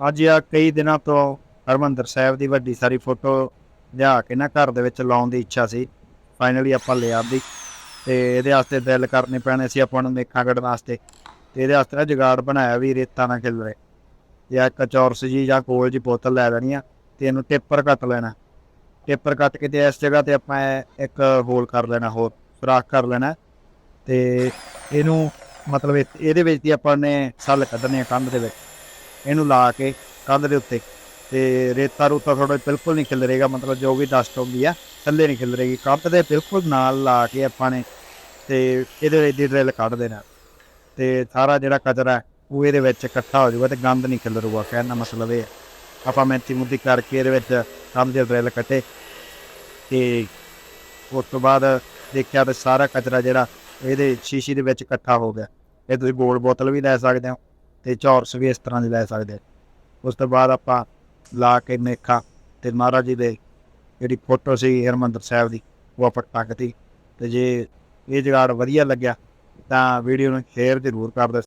ਅੱਜ ਆ ਕਈ ਦਿਨਾਂ ਤੋਂ ਹਰਮੰਦਰ ਸਾਹਿਬ ਦੀ ਵੱਡੀ ਸਾਰੀ ਫੋਟੋ ਲਿਆ ਕੇ ਨਾ ਘਰ ਦੇ ਵਿੱਚ ਲਾਉਣ ਦੀ ਇੱਛਾ ਸੀ। ਫਾਈਨਲੀ ਆਪਾਂ ਲਿਆ ਦੀ ਤੇ ਇਹਦੇ ਵਾਸਤੇ ਦਿਲ ਕਰਨੇ ਪੈਣੇ ਸੀ ਆਪਾਂ ਨੂੰ ਮੇਖਾਂ ਕੱਢਣ ਵਾਸਤੇ। ਤੇ ਇਹਦੇ ਵਾਸਤੇ ਨਾ ਜੁਗਾੜ ਬਣਾਇਆ ਵੀ ਰੇਤਾ ਨਾ ਖਿਲਰੇ। ਜਾਂ ਇੱਕ ਚੌਰਸ ਜੀ ਜਾਂ ਕੋਲ ਜੀ ਬੋਤਲ ਲੈ ਲੈਣੀ ਆ ਤੇ ਇਹਨੂੰ ਟੇਪਰ ਕੱਟ ਲੈਣਾ। ਟੇਪਰ ਕੱਟ ਕੇ ਤੇ ਇਸ ਜਗ੍ਹਾ ਤੇ ਆਪਾਂ ਇੱਕ ਹੋਲ ਕਰ ਲੈਣਾ, ਹੋਰ ਸੁਰਾਖ ਕਰ ਲੈਣਾ। ਤੇ ਇਹਨੂੰ ਮਤਲਬ ਇਹਦੇ ਵਿੱਚ ਦੀ ਆਪਾਂ ਨੇ ਸੱਲ ਕੱਢਣੇ ਆ ਕੰਧ ਦੇ ਵਿੱਚ। ਇਹਨੂੰ ਲਾ ਕੇ ਕੰਧ ਦੇ ਉੱਤੇ। ਤੇ ਰੇਤਾ ਰੂਤਾ ਥੋੜਾ ਬਿਲਕੁਲ ਨਹੀਂ ਖਿਲਰੇਗਾ ਮਤਲਬ ਜੋ ਵੀ ਡਸਟ ਹੁੰਦੀ ਆ, ਥੱਲੇ ਨਹੀਂ ਖਿਲਰੇਗੀ ਕੰਧ ਦੇ ਬਿਲਕੁਲ ਨਾਲ ਲਾ ਕੇ ਆਪਾਂ ਨੇ ਤੇ ਇਹਦੇ ਵਿੱਚ ਦੀ ਡਰਿਲ ਕੱਢ ਦੇਣਾ। ਤੇ ਸਾਰਾ ਜਿਹੜਾ ਕਚਰਾ ਉਹ ਇਹਦੇ ਵਿੱਚ ਇਕੱਠਾ ਹੋ ਜਾਊਗਾ ਤੇ ਗੰਦ ਨਹੀਂ ਖਿਲਰੂਗਾ ਕਹਿਣ ਦਾ ਮਤਲਬ ਇਹ ਹੈ। ਆਪਾਂ ਮੈਂਤੀ ਮੁੱਦੀ ਕਰਕੇ ਇਹਦੇ ਵਿੱਚ ਕੰਧ ਦੇ ਡਰਿਲ ਕੱਟੇ। ਤੇ ਉਸ ਤੋਂ ਬਾਅਦ ਦੇਖਿਆ ਤੇ ਸਾਰਾ ਕਚਰਾ ਜਿਹੜਾ ਇਹਦੇ ਸ਼ੀਸ਼ੀ ਦੇ ਵਿੱਚ ਇਕੱਠਾ ਹੋ ਗਿਆ। ਇਹ ਤੁਸੀਂ ਗੋਲ ਬੋਤਲ ਵੀ ਲੈ ਸਕਦੇ ਹੋ। ਤੇ ਚੌਰਸ ਵੀ ਇਸ ਤਰ੍ਹਾਂ ਦੇ ਲੈ ਸਕਦੇ ਉਸ ਤੋਂ ਬਾਅਦ ਆਪਾਂ ਲਾ ਕੇ ਮੇਖਾ ਤੇ ਮਹਾਰਾਜ ਜੀ ਦੇ ਜਿਹੜੀ ਫੋਟੋ ਸੀ ਹਰਮੰਦਰ ਸਾਹਿਬ ਦੀ, ਉਹ ਆਪਾਂ ਟੰਗਤੀ ਤੇ ਜੇ ਇਹ ਜੁਗਾੜ ਵਧੀਆ ਲੱਗਿਆ, ਤਾਂ ਵੀਡੀਓ ਨੂੰ ਸ਼ੇਅਰ ਜ਼ਰੂਰ ਕਰ ਦਿਓ।